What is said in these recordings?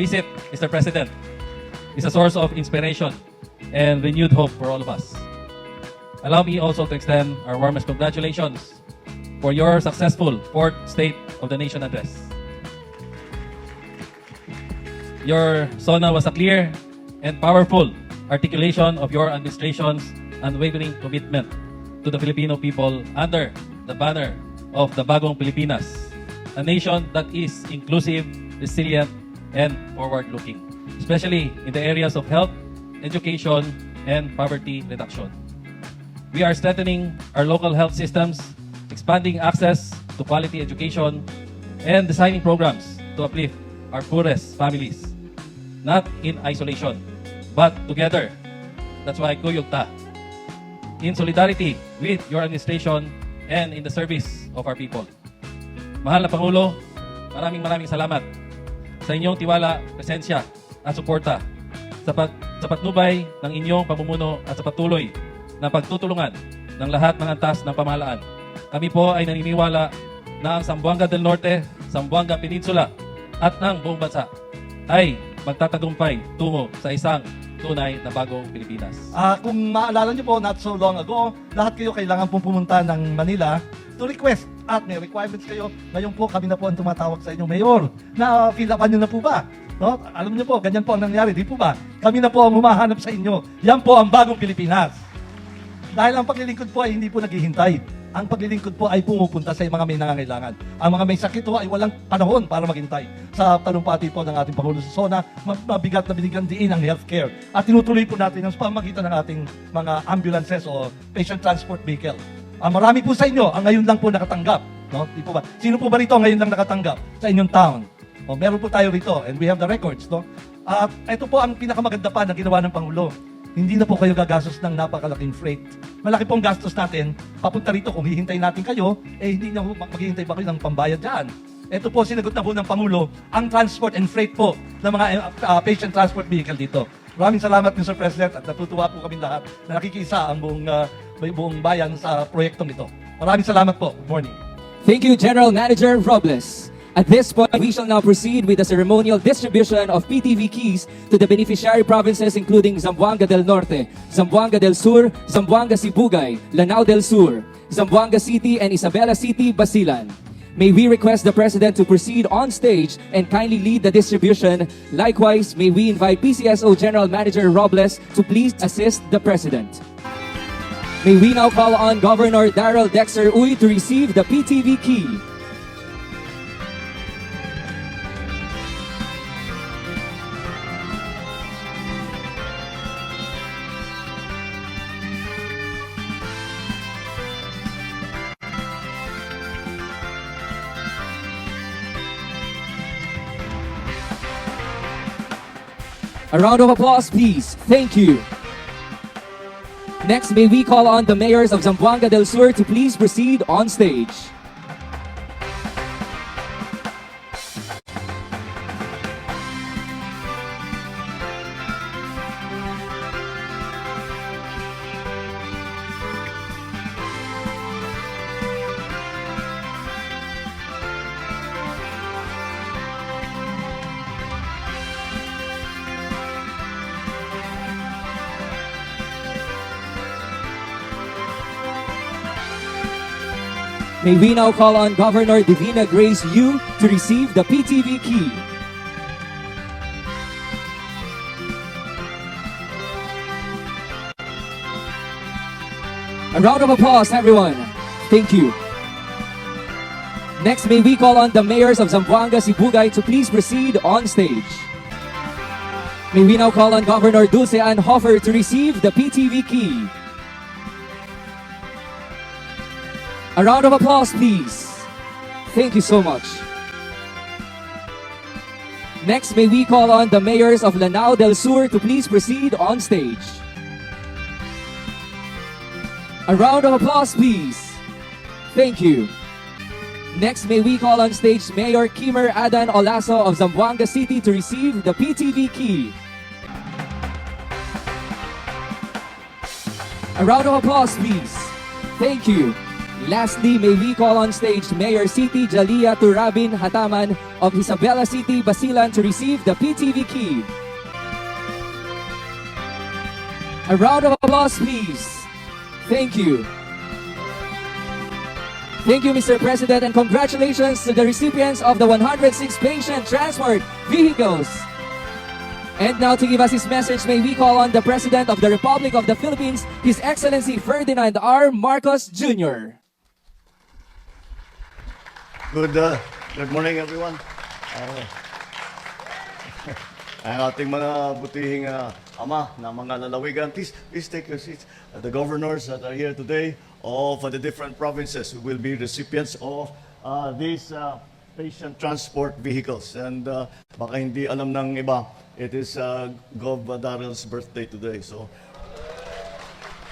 visit, Mr. President, is a source of inspiration and renewed hope for all of us. Allow me also to extend our warmest congratulations for your successful fourth State of the Nation address. Your SONA was a clear and powerful articulation of your administration's unwavering commitment to the Filipino people under the banner of the Bagong Pilipinas, a nation that is inclusive, resilient, and forward-looking, especially in the areas of health, education, and poverty reduction. We are strengthening our local health systems, expanding access to quality education, and designing programs to uplift our poorest families, not in isolation, but together. That's why Kuyugta, in solidarity with your administration and in the service of our people. Mahal na Pangulo, maraming maraming salamat sa inyong tiwala, presensya at suporta sa, pag, sa patnubay ng inyong pamumuno at sa patuloy na pagtutulungan ng lahat ng antas ng pamahalaan. Kami po ay naniniwala na ang Zamboanga del Norte, Zamboanga Peninsula at ng buong bansa ay magtatagumpay tungo sa isang tunay na bagong Pilipinas. Ah, kung maalala niyo po, not so long ago, lahat kayo kailangan pong pumunta ng Manila to request at may requirements kayo. Ngayon po, kami na po ang tumatawag sa inyong mayor. Na fill upan na po ba? No? Alam niyo po, ganyan po ang nangyari, di po ba? Kami na po ang humahanap sa inyo. Yan po ang bagong Pilipinas. Dahil ang paglilingkod po ay hindi po naghihintay. Ang paglilingkod po ay pumupunta sa mga may nangangailangan. Ang mga may sakit po ay walang panahon para maghintay. Sa talumpati po ng ating Pangulo sa SONA, ma- mabigat na binigyan diin ang healthcare. At tinutuloy po natin ang pamagitan ng ating mga ambulances o patient transport vehicle. Ah, marami po sa inyo ang ngayon lang po nakatanggap. No? Di po ba? Sino po ba rito ngayon lang nakatanggap sa inyong town? O, meron po tayo rito and we have the records. No? At ito po ang pinakamaganda pa na ginawa ng Pangulo hindi na po kayo gagastos ng napakalaking freight. Malaki pong gastos natin, papunta rito kung hihintay natin kayo, eh hindi na maghihintay ba kayo ng pambayad dyan. Ito po, sinagot na po ng Pangulo, ang transport and freight po ng mga uh, uh, patient transport vehicle dito. Maraming salamat, Mr. President, at natutuwa po kami lahat na nakikisa ang buong, uh, buong bayan sa proyektong ito. Maraming salamat po. Good morning. Thank you, General Manager Robles. At this point, we shall now proceed with the ceremonial distribution of PTV keys to the beneficiary provinces including Zamboanga del Norte, Zamboanga del Sur, Zamboanga Sibugay, Lanao del Sur, Zamboanga City, and Isabela City, Basilan. May we request the President to proceed on stage and kindly lead the distribution. Likewise, may we invite PCSO General Manager Robles to please assist the President. May we now call on Governor Daryl Dexter Uy to receive the PTV key. A round of applause, please. Thank you. Next, may we call on the mayors of Zamboanga del Sur to please proceed on stage. May we now call on Governor Divina Grace Yu to receive the PTV key. A round of applause, everyone. Thank you. Next, may we call on the mayors of Zamboanga, Sibugay to please proceed on stage. May we now call on Governor Dulce Ann Hoffer to receive the PTV key. A round of applause, please. Thank you so much. Next, may we call on the mayors of Lanao del Sur to please proceed on stage. A round of applause, please. Thank you. Next, may we call on stage Mayor Kimer Adan Olaso of Zamboanga City to receive the PTV key. A round of applause, please. Thank you. Lastly, may we call on stage Mayor City Jalia Turabin Hataman of Isabela City, Basilan to receive the PTV key. A round of applause, please. Thank you. Thank you, Mr. President, and congratulations to the recipients of the 106 patient transport vehicles. And now to give us his message, may we call on the President of the Republic of the Philippines, His Excellency Ferdinand R. Marcos Jr. Good, uh, good morning everyone. Uh, ang ating mga butihing uh, ama na mga lalawigan, please, please take your seats. Uh, the governors that are here today of uh, the different provinces will be recipients of uh, these uh, patient transport vehicles. And uh, baka hindi alam ng iba, it is uh, Gov. Darrell's birthday today. So,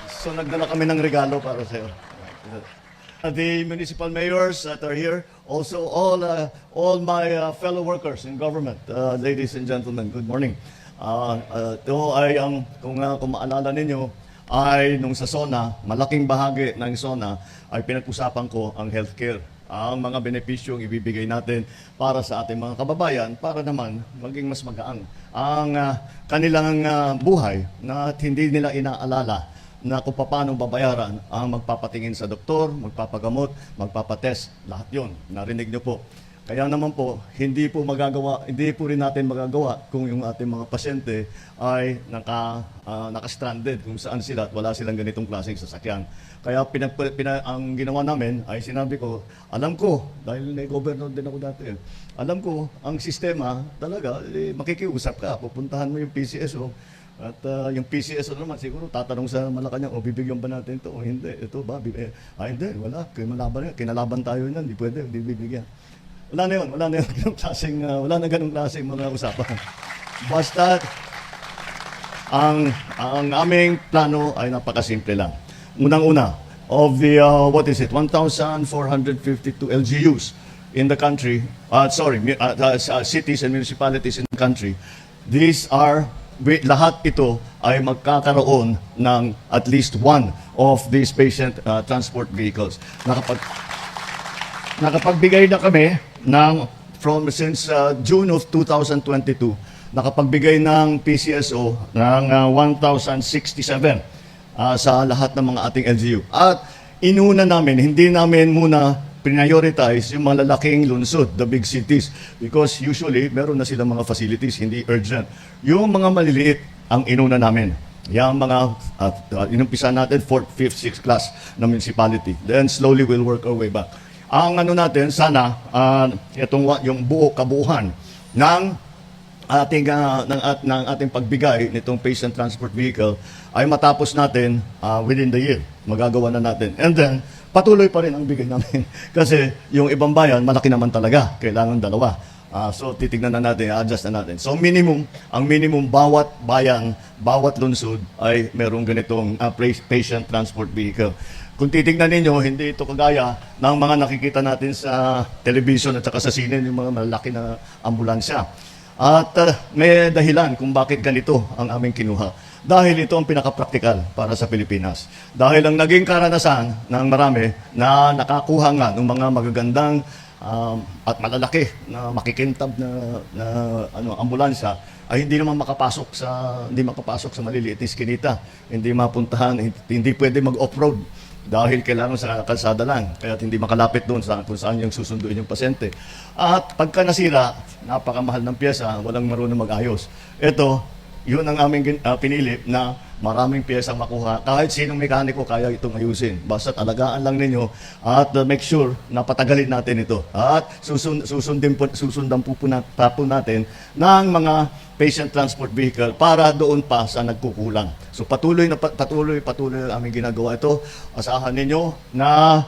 so nagdala kami ng regalo para sa. Uh, the municipal mayors that are here, also all uh, all my uh, fellow workers in government, uh, ladies and gentlemen, good morning. Uh, uh, ito ay ang, kung, uh, kung maalala ninyo, ay nung sa SONA, malaking bahagi ng SONA ay pinag-usapan ko ang healthcare. Ang mga benepisyong ibibigay natin para sa ating mga kababayan para naman maging mas magaan ang uh, kanilang uh, buhay na hindi nila inaalala na kung paano babayaran ang magpapatingin sa doktor, magpapagamot, magpapatest, lahat yon Narinig niyo po. Kaya naman po, hindi po magagawa, hindi po rin natin magagawa kung yung ating mga pasyente ay naka, ah, naka-stranded kung saan sila at wala silang ganitong klaseng sasakyan. Kaya pinag, pina, ang ginawa namin ay sinabi ko, alam ko, dahil na-governor din ako dati, alam ko, ang sistema talaga, eh, makikiusap ka, pupuntahan mo yung PCSO, at ah, yung PCSO naman, siguro tatanong sa Malacanang, o bibigyan ba natin ito o hindi? Ito ba? Eh, ah, hindi, wala. Kinalaban, kinalaban tayo yan, hindi pwede, hindi bibigyan. Wala na yun, wala na yun, ganung klaseng, ah, wala na ganung klaseng mga usapan. Basta, ang, ang aming plano ay napakasimple lang. Unang-una, of the, uh, what is it, 1,452 LGUs in the country, uh, sorry, uh, uh, uh, cities and municipalities in the country, these are, lahat ito ay magkakaroon ng at least one of these patient uh, transport vehicles. Nakapag, nakapagbigay na kami ng from since uh, June of 2022 nakapagbigay ng PCSO ng uh, 1,067 uh, sa lahat ng mga ating LGU. At inuna namin, hindi namin muna prioritize yung mga lalaking lungsod, the big cities. Because usually, meron na silang mga facilities, hindi urgent. Yung mga maliliit, ang inuna namin. Yung mga, uh, uh, inumpisa natin, 4th, 5th, 6th class na municipality. Then slowly we'll work our way back. Ang ano natin, sana, uh, itong, yung buo, kabuuan ng ating ah, ng, at, ng ating pagbigay nitong patient transport vehicle ay matapos natin ah, within the year. Magagawa na natin. And then, patuloy pa rin ang bigay namin. Kasi yung ibang bayan, malaki naman talaga. Kailangan dalawa. Ah, so, titignan na natin, adjust na natin. So, minimum, ang minimum bawat bayan, bawat lungsod ay merong ganitong pra- patient transport vehicle. Kung titignan ninyo, hindi ito kagaya ng mga nakikita natin sa television at saka sa sine, yung mga malaki na ambulansya. At uh, may dahilan kung bakit ganito ang aming kinuha. Dahil ito ang pinaka-practical para sa Pilipinas. Dahil ang naging karanasan ng marami na nakakuha nga ng mga magagandang um, at malalaki na makikintab na, na ano, ambulansya ay hindi naman makapasok sa hindi makapasok sa maliliit na iskinita. Hindi mapuntahan, hindi, hindi pwede mag-off-road dahil kailangan sa kalsada lang, kaya hindi makalapit doon sa kung saan yung susunduin yung pasyente. At pagka nasira, napakamahal ng pyesa, walang marunong mag-ayos. Ito, yun ang aming ah, pinili na maraming pyesa makuha. Kahit sinong mekaniko kaya itong ayusin. Basta alagaan lang ninyo at uh, make sure na patagalin natin ito. At susun, susundin po, susundan po, po, na, po natin ng mga patient transport vehicle para doon pa sa nagkukulang. So patuloy na pa- patuloy patuloy ang aming ginagawa ito. Asahan ninyo na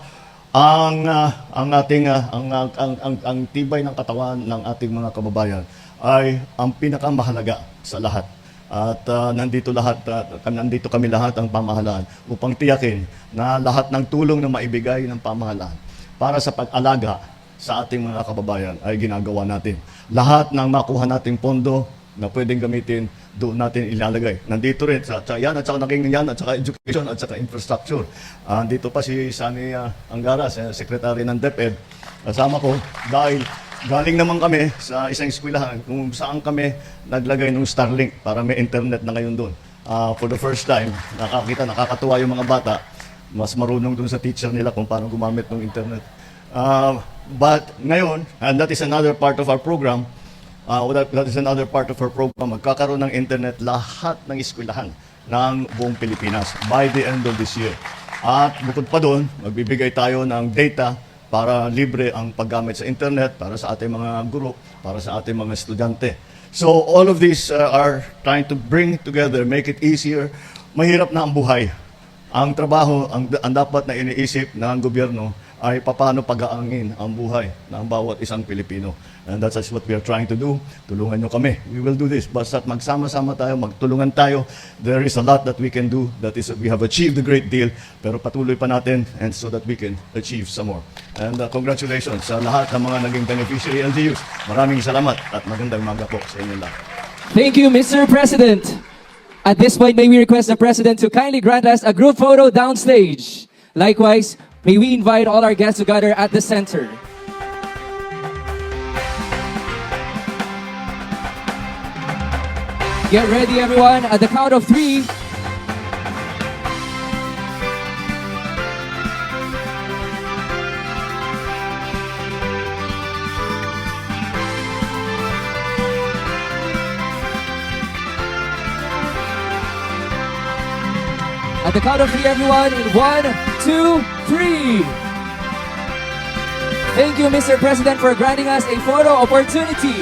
ang ah, ang ating ah, ang, ang, ang, ang, ang tibay ng katawan ng ating mga kababayan ay ang pinakamahalaga sa lahat. At ah, nandito lahat ah, nandito kami lahat ang pamahalaan upang tiyakin na lahat ng tulong na maibigay ng pamahalaan para sa pag-alaga sa ating mga kababayan ay ginagawa natin. Lahat ng makuha nating pondo na pwedeng gamitin, doon natin ilalagay. Nandito rin, sa, sa yan, at saka naging yan, at saka education, at saka infrastructure. Ah, dito pa si Sani ah, Angara, Secretary ng DepEd, kasama ko, dahil galing naman kami sa isang eskwelahan kung saan kami naglagay ng Starlink para may internet na ngayon doon. Ah, for the first time, nakakita, nakakatuwa yung mga bata, mas marunong doon sa teacher nila kung paano gumamit ng internet. Uh, but ngayon, and that is another part of our program, uh, that, that is another part of our program, magkakaroon ng internet lahat ng eskwelahan ng buong Pilipinas by the end of this year. At bukod pa doon, magbibigay tayo ng data para libre ang paggamit sa internet para sa ating mga guro, para sa ating mga estudyante. So all of these uh, are trying to bring together, make it easier. Mahirap na ang buhay. Ang trabaho, ang, ang dapat na iniisip ng gobyerno ay paano pag-aangin ang buhay ng bawat isang Pilipino. And that's what we are trying to do. Tulungan nyo kami. We will do this. Basta't magsama-sama tayo, magtulungan tayo. There is a lot that we can do. That is, we have achieved a great deal. Pero patuloy pa natin and so that we can achieve some more. And uh, congratulations sa lahat ng mga naging beneficiary LGUs. Maraming salamat at magandang maga po sa inyo lahat. Thank you, Mr. President. At this point, may we request the President to kindly grant us a group photo downstage. Likewise, may we invite all our guests to gather at the center. Get ready, everyone. At the count of three, At the count of three, everyone, in one, two, three. Thank you, Mr. President, for granting us a photo opportunity.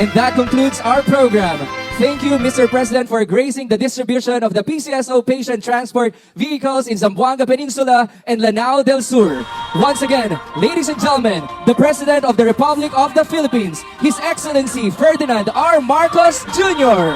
And that concludes our program. Thank you, Mr. President, for gracing the distribution of the PCSO patient transport vehicles in Zamboanga Peninsula and Lanao del Sur. Once again, ladies and gentlemen, the President of the Republic of the Philippines, His Excellency Ferdinand R. Marcos Jr.